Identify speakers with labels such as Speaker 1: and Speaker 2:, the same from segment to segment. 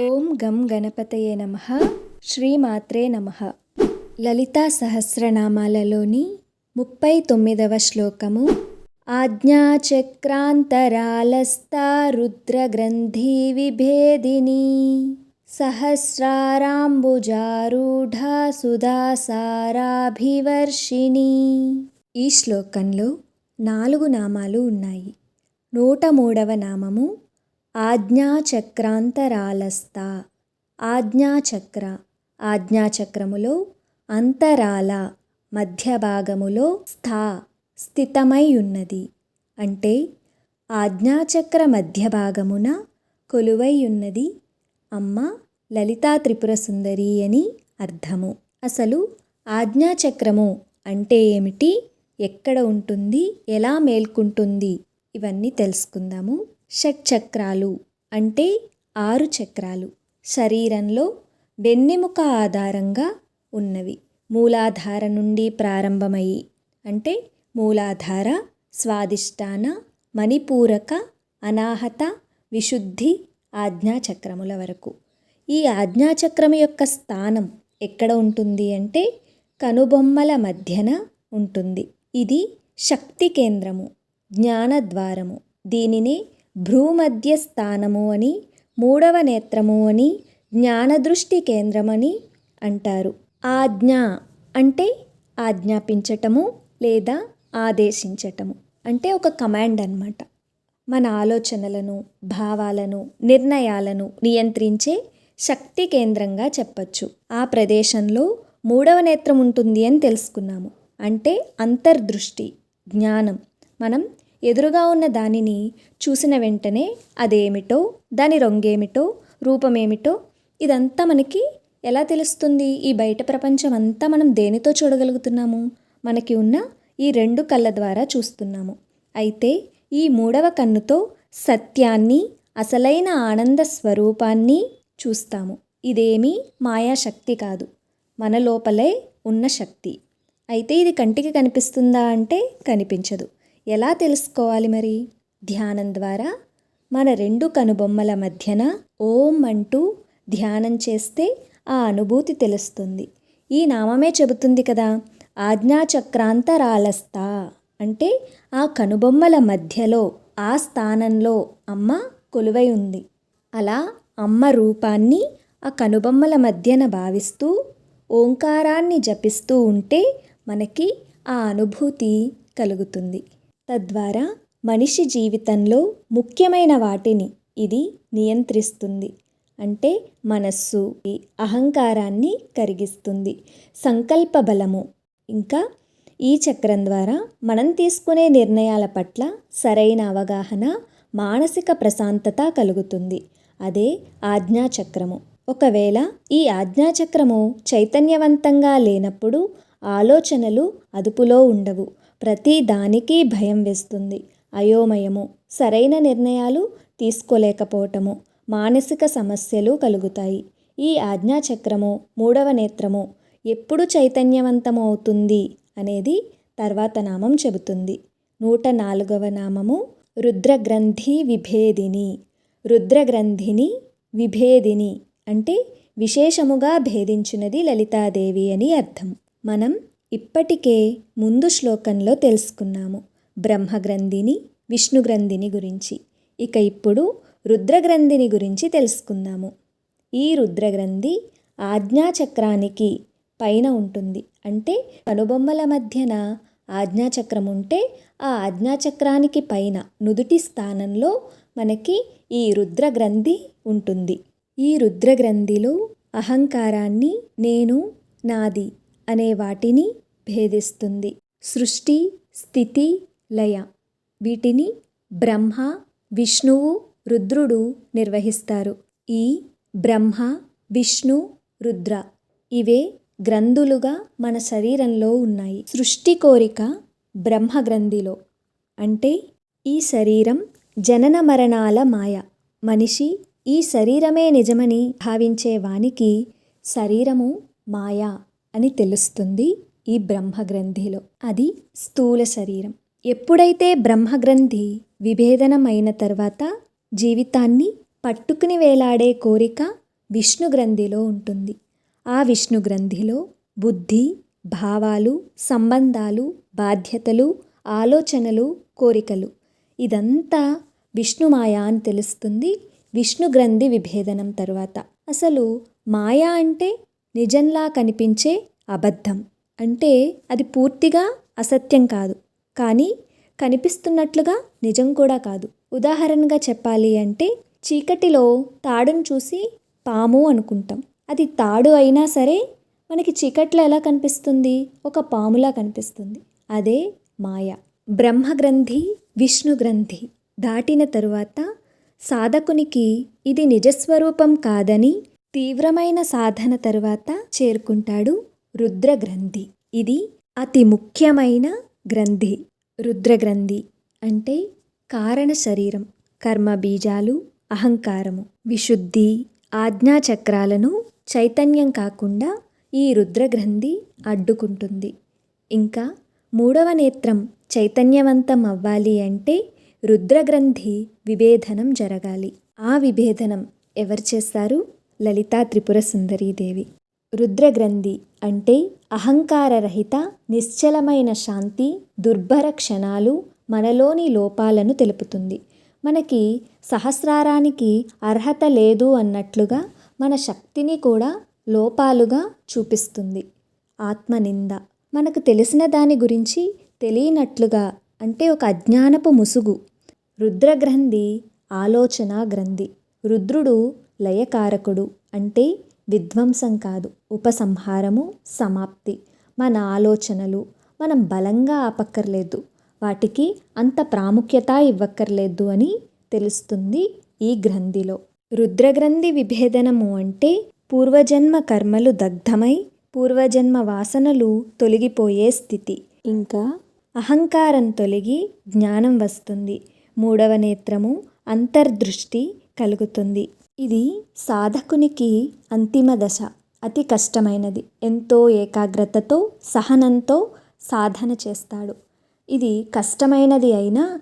Speaker 1: ఓం గం గణపతయే నమ. శ్రీమాత్రే నమ. లలితా సహస్రనామాలలోని ముప్పై తొమ్మిదవ శ్లోకము. ఆజ్ఞాచక్రాంతరాలస్థా రుద్రగ్రంథి విభేదిని. సహస్రారాంబుజారూఢా సుధాసారాభివర్షిణి ఈ శ్లోకంలో నాలుగు నామాలు ఉన్నాయి. నూట మూడవ నామము ఆజ్ఞాచక్రాంతరాలస్థ. ఆజ్ఞాచక్ర. ఆజ్ఞాచక్రములో అంతరాల మధ్య భాగములో స్థా స్థితమై ఉన్నది అంటే ఆజ్ఞాచక్ర మధ్య భాగమున కొలువై ఉన్నది అమ్మ లలితా త్రిపుర సుందరి అని అర్థము. అసలు ఆజ్ఞాచక్రము అంటే ఏమిటి? ఎక్కడ ఉంటుంది? ఎలా మేల్కుంటుంది? ఇవన్నీ తెలుసుకుందాము. షట్చక్రాలు అంటే ఆరు చక్రాలు. శరీరంలో వెన్నెముక ఆధారంగా ఉన్నవి. మూలాధార నుండి ప్రారంభమయ్యి అంటే మూలాధార స్వాదిష్టాన మణిపూరక అనాహత విశుద్ధి ఆజ్ఞాచక్రముల వరకు. ఈ ఆజ్ఞాచక్రం యొక్క స్థానం ఎక్కడ ఉంటుంది అంటే కనుబొమ్మల మధ్యన ఉంటుంది. ఇది శక్తి కేంద్రము జ్ఞానద్వారము. దీనిని భ్రూమధ్య స్థానము అని మూడవ నేత్రము అని జ్ఞానదృష్టి కేంద్రమని అంటారు. ఆజ్ఞ అంటే ఆజ్ఞాపించటము లేదా ఆదేశించటము అంటే ఒక కమాండ్ అనమాట మన ఆలోచనలను భావాలను నిర్ణయాలను నియంత్రించే శక్తి కేంద్రంగా చెప్పచ్చు. ఆ ప్రదేశంలో మూడవ నేత్రం ఉంటుంది అని తెలుసుకున్నాము. అంటే అంతర్దృష్టి జ్ఞానం. మనం ఎదురుగా ఉన్న దానిని చూసిన వెంటనే అదేమిటో దాని రొంగేమిటో రూపమేమిటో ఇదంతా మనకి ఎలా తెలుస్తుంది? ఈ బయట ప్రపంచం అంతా మనం దేనితో చూడగలుగుతున్నాము? మనకి ఉన్న ఈ రెండు కళ్ళ ద్వారా చూస్తున్నాము. అయితే ఈ మూడవ కన్నుతో సత్యాన్ని అసలైన ఆనంద స్వరూపాన్ని చూస్తాము. ఇదేమీ మాయాశక్తి కాదు. మన లోపలే ఉన్న శక్తి. అయితే ఇది కంటికి కనిపిస్తుందా అంటే కనిపించదు. ఎలా తెలుసుకోవాలి మరి? ధ్యానం ద్వారా మన రెండు కనుబొమ్మల మధ్యన ఓం అంటూ ధ్యానం చేస్తే ఆ అనుభూతి తెలుస్తుంది. ఈ నామమే చెబుతుంది కదా ఆజ్ఞాచక్రాంతరాలస్తా అంటే ఆ కనుబొమ్మల మధ్యలో ఆ స్థానంలో అమ్మ కొలువై ఉంది. అలా అమ్మ రూపాన్ని ఆ కనుబొమ్మల మధ్యన భావిస్తూ ఓంకారాన్ని జపిస్తూ ఉంటే మనకి ఆ అనుభూతి కలుగుతుంది. తద్వారా మనిషి జీవితంలో ముఖ్యమైన వాటిని ఇది నియంత్రిస్తుంది. అంటే మనస్సు అహంకారాన్ని కరిగిస్తుంది. సంకల్ప బలము. ఇంకా ఈ చక్రం ద్వారా మనం తీసుకునే నిర్ణయాల పట్ల సరైన అవగాహన మానసిక ప్రశాంతత కలుగుతుంది. అదే ఆజ్ఞాచక్రము ఒకవేళ ఈ ఆజ్ఞాచక్రము చైతన్యవంతంగా లేనప్పుడు ఆలోచనలు అదుపులో ఉండవు. ప్రతి దానికి భయం వేస్తుంది. అయోమయము సరైన నిర్ణయాలు తీసుకోలేకపోవటము మానసిక సమస్యలు కలుగుతాయి. ఈ ఆజ్ఞాచక్రము మూడవ నేత్రము ఎప్పుడు చైతన్యవంతం అవుతుంది అనేది తర్వాత నామం చెబుతుంది. నూట నాలుగవ నామము రుద్రగ్రంథి విభేదిని. రుద్రగ్రంథిని విభేదిని అంటే విశేషముగా భేదించినది లలితాదేవి అని అర్థం. మనం ఇప్పటికే ముందు శ్లోకంలో తెలుసుకున్నాము. బ్రహ్మగ్రంథిని విష్ణుగ్రంథిని గురించి. ఇక ఇప్పుడు రుద్రగ్రంథిని గురించి తెలుసుకుందాము. ఈ రుద్రగ్రంథి ఆజ్ఞాచక్రానికి పైన ఉంటుంది. అంటే కనుబొమ్మల మధ్యన ఆజ్ఞాచక్రం ఉంటే ఆ ఆజ్ఞాచక్రానికి పైన నుదుటి స్థానంలో మనకి ఈ రుద్రగ్రంథి ఉంటుంది. ఈ రుద్రగ్రంథిలో అహంకారాన్ని నేను నాది అనే వాటిని భేదిస్తుంది. సృష్టి స్థితి లయ. వీటిని బ్రహ్మ విష్ణువు రుద్రుడు నిర్వహిస్తారు. ఈ బ్రహ్మ విష్ణు రుద్ర ఇవే గ్రంథులుగా మన శరీరంలో ఉన్నాయి. సృష్టి కోరిక బ్రహ్మ గ్రంథిలో అంటే ఈ శరీరం జనన మరణాల మాయ. మనిషి ఈ శరీరమే నిజమని భావించే వానికి శరీరము మాయా. అని తెలుస్తుంది ఈ బ్రహ్మగ్రంథిలో. అది స్థూల శరీరం. ఎప్పుడైతే బ్రహ్మగ్రంథి విభేదనమైన తర్వాత జీవితాన్ని పట్టుకుని వేలాడే కోరిక విష్ణు గ్రంథిలో ఉంటుంది. ఆ విష్ణు గ్రంథిలో బుద్ధి భావాలు సంబంధాలు బాధ్యతలు ఆలోచనలు కోరికలు. ఇదంతా విష్ణుమాయ అని తెలుస్తుంది విష్ణు గ్రంథి విభేదనం తర్వాత. అసలు మాయ అంటే నిజంలా కనిపించే అబద్ధం. అంటే అది పూర్తిగా అసత్యం కాదు. కానీ కనిపిస్తున్నట్లుగా నిజం కూడా కాదు. ఉదాహరణగా చెప్పాలి అంటే చీకటిలో తాడును చూసి పాము అనుకుంటాం. అది తాడు అయినా సరే మనకి చీకట్లో ఎలా కనిపిస్తుంది? ఒక పాములా కనిపిస్తుంది. అదే మాయ. బ్రహ్మగ్రంథి విష్ణు గ్రంథి దాటిన తరువాత సాధకునికి ఇది నిజస్వరూపం కాదని తీవ్రమైన సాధన తరువాత చేరుకుంటాడు రుద్రగ్రంథి. ఇది అతి ముఖ్యమైన గ్రంథి. రుద్రగ్రంథి అంటే కారణ శరీరం కర్మ బీజాలు అహంకారము. విశుద్ధి ఆజ్ఞాచక్రాలను చైతన్యం కాకుండా ఈ రుద్రగ్రంథి అడ్డుకుంటుంది. ఇంకా మూడవ నేత్రం చైతన్యవంతం అవ్వాలి అంటే రుద్రగ్రంథి విభేదనం జరగాలి. ఆ విభేదనం ఎవరు చేస్తారు? లలితా త్రిపుర సుందరీదేవి రుద్రగ్రంథి అంటే అహంకారరహిత నిశ్చలమైన శాంతి దుర్భర క్షణాలు మనలోని లోపాలను తెలుపుతుంది. మనకి సహస్రారానికి అర్హత లేదు అన్నట్లుగా మన శక్తిని కూడా లోపాలుగా చూపిస్తుంది. ఆత్మనింద. మనకు తెలిసిన దాని గురించి తెలియనట్లుగా అంటే ఒక అజ్ఞానపు ముసుగు. రుద్రగ్రంథి ఆలోచన గ్రంథి. రుద్రుడు లయకారకుడు అంటే విధ్వంసం కాదు. ఉపసంహారము సమాప్తి. మన ఆలోచనలు మనం బలంగా ఆపక్కర్లేదు. వాటికి అంత ప్రాముఖ్యత ఇవ్వక్కర్లేదు అని తెలుస్తుంది ఈ గ్రంథిలో. రుద్రగ్రంథి విభేదనము అంటే పూర్వజన్మ కర్మలు దగ్ధమై పూర్వజన్మ వాసనలు తొలగిపోయే స్థితి. ఇంకా అహంకారం తొలగి జ్ఞానం వస్తుంది. మూడవ నేత్రము అంతర్దృష్టి కలుగుతుంది. ఇది సాధకునికి అంతిమ దశ అతి కష్టమైనది. ఎంతో ఏకాగ్రతతో సహనంతో సాధన చేస్తాడు. ఇది కష్టమైనది అయినా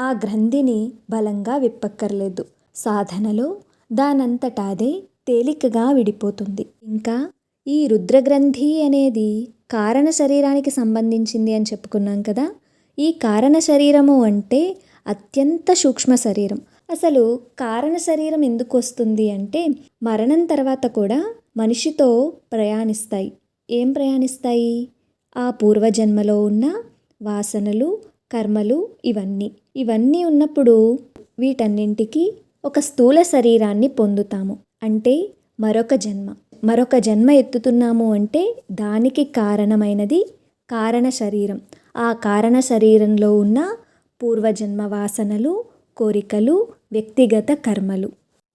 Speaker 1: ఆ గ్రంథిని బలంగా విప్పక్కర్లేదు. సాధనలో దానంతట అదే తేలికగా విడిపోతుంది. ఇంకా ఈ రుద్రగ్రంథి అనేది కారణ శరీరానికి సంబంధించింది అని చెప్పుకున్నాం కదా. ఈ కారణ శరీరము అంటే అత్యంత సూక్ష్మ శరీరం. అసలు కారణ శరీరం ఎందుకు వస్తుంది అంటే మరణం తర్వాత కూడా మనిషితో ప్రయాణిస్తాయి. ఏం ప్రయాణిస్తాయి? ఆ పూర్వజన్మలో ఉన్న వాసనలు కర్మలు ఇవన్నీ. ఇవన్నీ ఉన్నప్పుడు వీటన్నింటికి ఒక స్థూల శరీరాన్ని పొందుతాము. అంటే మరొక జన్మ. మరొక జన్మ ఎత్తుతున్నాము అంటే దానికి కారణమైనది కారణ శరీరం. ఆ కారణ శరీరంలో ఉన్న పూర్వజన్మ వాసనలు కోరికలు వ్యక్తిగత కర్మలు.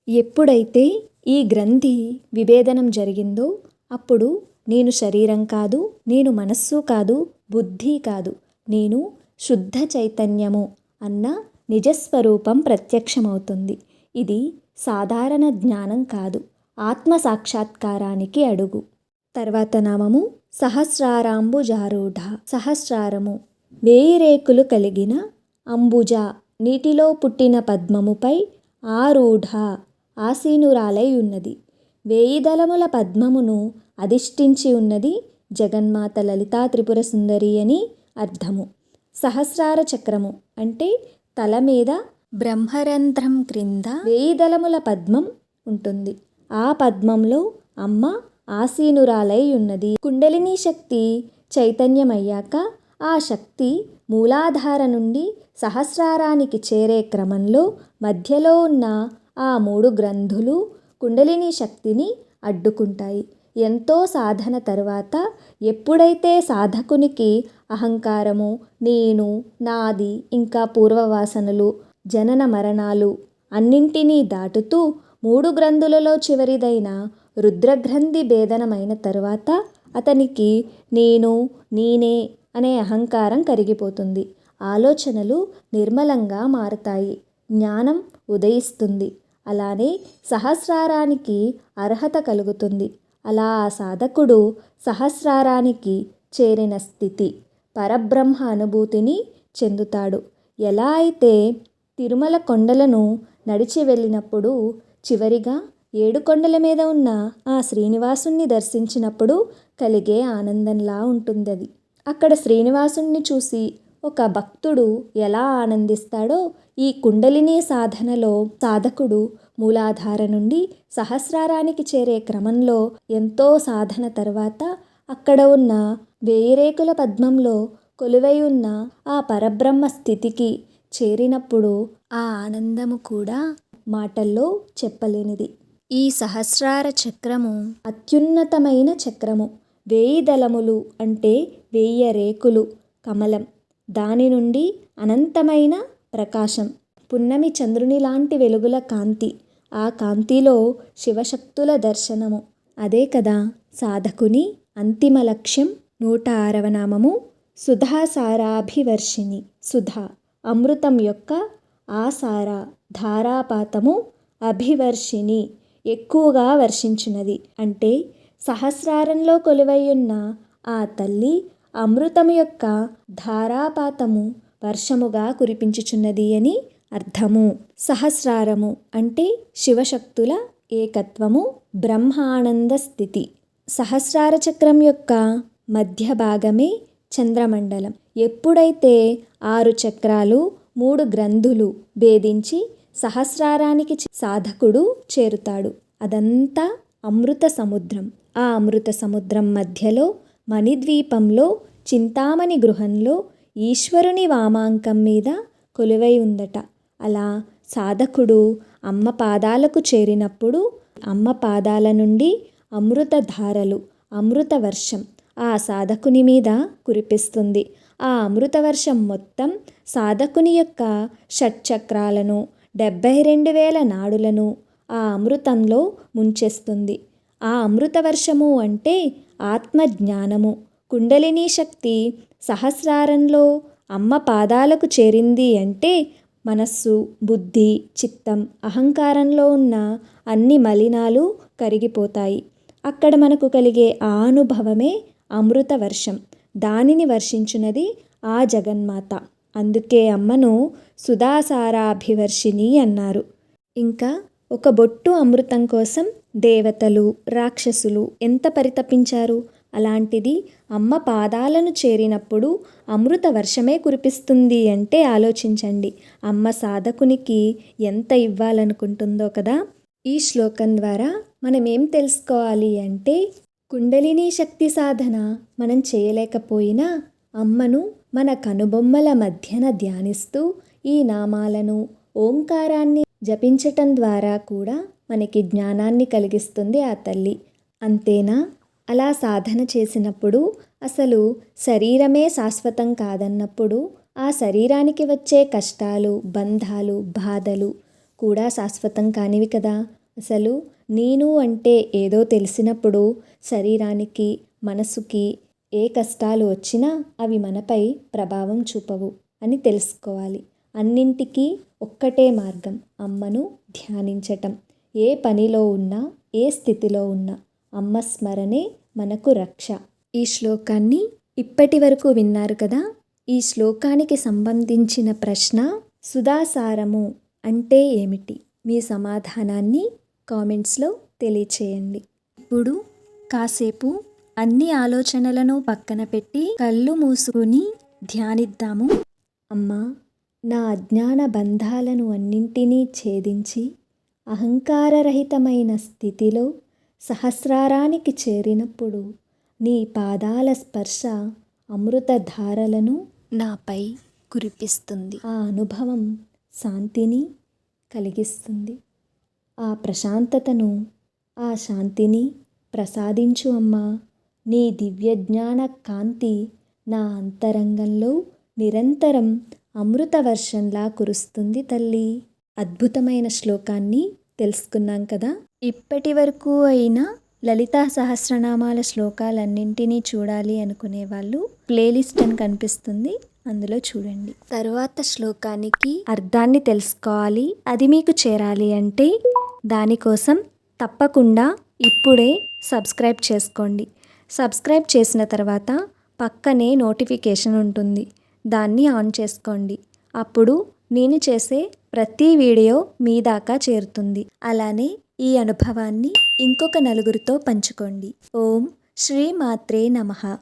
Speaker 1: ఎప్పుడైతే ఈ గ్రంథి విభేదనం జరిగిందో అప్పుడు నేను శరీరం కాదు నేను మనస్సు కాదు బుద్ధి కాదు నేను శుద్ధ చైతన్యము అన్న నిజస్వరూపం ప్రత్యక్షమవుతుంది. ఇది సాధారణ జ్ఞానం కాదు ఆత్మ సాక్షాత్కారానికి అడుగు. తర్వాత నామము సహస్రారాంబుజారూఢ. సహస్రారము వేయి రేకులు కలిగిన అంబుజ. నీటిలో పుట్టిన పద్మముపై ఆరూఢ ఆసీనురాలై ఉన్నది. వేయి దళముల పద్మమును అధిష్ఠించి ఉన్నది జగన్మాత లలితా త్రిపుర సుందరి అని అర్థము. సహస్రార చక్రము అంటే తల మీద బ్రహ్మరంధ్రం క్రింద వేయి దళముల పద్మం ఉంటుంది. ఆ పద్మంలో అమ్మ ఆసీనురాలై ఉన్నది. కుండలిని శక్తి చైతన్యమయ్యాక ఆ శక్తి మూలాధార నుండి సహస్రారానికి చేరే క్రమంలో మధ్యలో ఉన్న ఆ మూడు గ్రంథులు కుండలిని శక్తిని అడ్డుకుంటాయి. ఎంతో సాధన తరువాత ఎప్పుడైతే సాధకునికి అహంకారము నేను నాది ఇంకా పూర్వవాసనలు జనన మరణాలు అన్నింటినీ దాటుతూ మూడు గ్రంథులలో చివరిదైన రుద్రగ్రంథి భేదనమైన తర్వాత అతనికి నేను నేనే అనే అహంకారం కరిగిపోతుంది. ఆలోచనలు నిర్మలంగా మారతాయి. జ్ఞానం ఉదయిస్తుంది. అలానే సహస్రారానికి అర్హత కలుగుతుంది. అలా ఆ సాధకుడు సహస్రారానికి చేరిన స్థితి పరబ్రహ్మ అనుభూతిని చెందుతాడు. ఎలా అయితే తిరుమల కొండలను నడిచి వెళ్ళినప్పుడు చివరిగా ఏడుకొండల మీద ఉన్న ఆ శ్రీనివాసుణ్ణి దర్శించినప్పుడు కలిగే ఆనందంలా ఉంటుంది అది అక్కడ శ్రీనివాసుణ్ణి చూసి ఒక భక్తుడు ఎలా ఆనందిస్తాడో ఈ కుండలిని సాధనలో సాధకుడు మూలాధార నుండి సహస్రారానికి చేరే క్రమంలో ఎంతో సాధన తర్వాత అక్కడ ఉన్న వేయిరేకుల పద్మంలో కొలువై ఉన్న ఆ పరబ్రహ్మ స్థితికి చేరినప్పుడు ఆ ఆనందము కూడా మాటల్లో చెప్పలేనిది. ఈ సహస్రార చక్రము అత్యున్నతమైన చక్రము. వేయి దళములు అంటే వెయ్య రేకులు కమలం. దాని నుండి అనంతమైన ప్రకాశం. పున్నమి చంద్రుని లాంటి వెలుగుల కాంతి. ఆ కాంతిలో శివశక్తుల దర్శనము. అదే కదా సాధకుని అంతిమ లక్ష్యం నూట ఆరవ నామము సుధాసారాభివర్షిణి. సుధా అమృతం యొక్క ఆసార ధారాపాతము అభివర్షిణి. ఎక్కువగా వర్షించినది. అంటే సహస్రారంలో కొలువైయున్న ఆ తల్లి అమృతం యొక్క ధారాపాతము వర్షముగా కురిపించుచున్నది అని అర్థము. సహస్రారము అంటే శివశక్తుల ఏకత్వము బ్రహ్మానంద స్థితి. సహస్రార చక్రం యొక్క మధ్య భాగమే చంద్రమండలం. ఎప్పుడైతే ఆరు చక్రాలు మూడు గ్రంథులు భేదించి సహస్రారానికి సాధకుడు చేరుతాడు అదంతా అమృత సముద్రం. ఆ అమృత సముద్రం మధ్యలో మణిద్వీపంలో చింతామణి గృహంలో ఈశ్వరుని వామాంకం మీద కొలువై ఉందట. అలా సాధకుడు అమ్మ పాదాలకు చేరినప్పుడు అమ్మ పాదాల నుండి అమృతధారలు అమృత వర్షం ఆ సాధకుని మీద కురిపిస్తుంది. ఆ అమృత వర్షం మొత్తం సాధకుని యొక్క షట్చక్రాలను డెబ్భై రెండు వేల నాడులను ఆ అమృతంలో ముంచేస్తుంది. ఆ అమృత వర్షము అంటే ఆత్మజ్ఞానము. కుండలిని శక్తి సహస్రారంలో అమ్మ పాదాలకు చేరింది అంటే మనస్సు బుద్ధి చిత్తం అహంకారంలో ఉన్న అన్ని మలినాలు కరిగిపోతాయి. అక్కడ మనకు కలిగే ఆ అనుభవమే అమృత వర్షం. దానిని వర్షించున్నది ఆ జగన్మాత. అందుకే అమ్మను సుధాసారాభివర్షిణి అన్నారు. ఇంకా ఒక బొట్టు అమృతం కోసం దేవతలు రాక్షసులు ఎంత పరితపించారు? అలాంటిది అమ్మ పాదాలను చేరినప్పుడు అమృత వర్షమే కురిపిస్తుంది అంటే ఆలోచించండి. అమ్మ సాధకునికి ఎంత ఇవ్వాలనుకుంటుందో కదా? ఈ శ్లోకం ద్వారా మనం ఏం తెలుసుకోవాలి అంటే కుండలిని శక్తి సాధన మనం చేయలేకపోయినా అమ్మను మన కనుబొమ్మల మధ్యన ధ్యానిస్తూ ఈ నామాలను ఓంకారాన్ని జపించటం ద్వారా కూడా మనకి జ్ఞానాన్ని కలిగిస్తుంది ఆ తల్లి. అంతేనా? అలా సాధన చేసినప్పుడు అసలు శరీరమే శాశ్వతం కాదన్నప్పుడు ఆ శరీరానికి వచ్చే కష్టాలు బంధాలు బాధలు కూడా శాశ్వతం కానివి కదా. అసలు నేను అంటే ఏదో తెలిసినప్పుడు శరీరానికి మనసుకి ఏ కష్టాలు వచ్చినా అవి మనపై ప్రభావం చూపవు అని తెలుసుకోవాలి. అన్నింటికీ ఒక్కటే మార్గం అమ్మను ధ్యానించటం. ఏ పనిలో ఉన్నా ఏ స్థితిలో ఉన్నా అమ్మ స్మరణే మనకు రక్ష. ఈ శ్లోకాన్ని ఇప్పటి వరకు విన్నారు కదా? ఈ శ్లోకానికి సంబంధించిన ప్రశ్న సుధాసారము అంటే ఏమిటి? మీ సమాధానాన్ని కామెంట్స్లో తెలియచేయండి. ఇప్పుడు కాసేపు అన్ని ఆలోచనలను పక్కన పెట్టి కళ్ళు మూసుకుని ధ్యానిద్దాము. అమ్మా నా అజ్ఞాన బంధాలను అన్నింటినీ ఛేదించి అహంకారరహితమైన స్థితిలో సహస్రారానికి చేరినప్పుడు నీ పాదాల స్పర్శ అమృతధారలను నాపై కురిపిస్తుంది. ఆ అనుభవం శాంతిని కలిగిస్తుంది. ఆ ప్రశాంతతను ఆ శాంతిని ప్రసాదించు అమ్మా. నీ దివ్యజ్ఞాన కాంతి నా అంతరంగంలో నిరంతరం అమృత వర్షంలా కురుస్తుంది తల్లి. అద్భుతమైన శ్లోకాన్ని తెలుసుకున్నాం కదా? ఇప్పటి వరకు అయినా లలితా సహస్రనామాల శ్లోకాలన్నింటినీ చూడాలి అనుకునే వాళ్ళు ప్లేలిస్ట్ అని కనిపిస్తుంది. అందులో చూడండి. తరువాత శ్లోకానికి అర్థాన్ని తెలుసుకోవాలి. అది మీకు చేరాలి అంటే దానికోసం తప్పకుండా ఇప్పుడే సబ్స్క్రైబ్ చేసుకోండి. సబ్స్క్రైబ్ చేసిన తర్వాత పక్కనే నోటిఫికేషన్ ఉంటుంది. దాన్ని ఆన్ చేసుకోండి. అప్పుడు నేను చేసే ప్రతి వీడియో మీ దాకా చేరుతుంది. అలానే ఈ అనుభవాన్ని ఇంకొక నలుగురితో పంచుకోండి. ఓం శ్రీ మాత్రే నమః.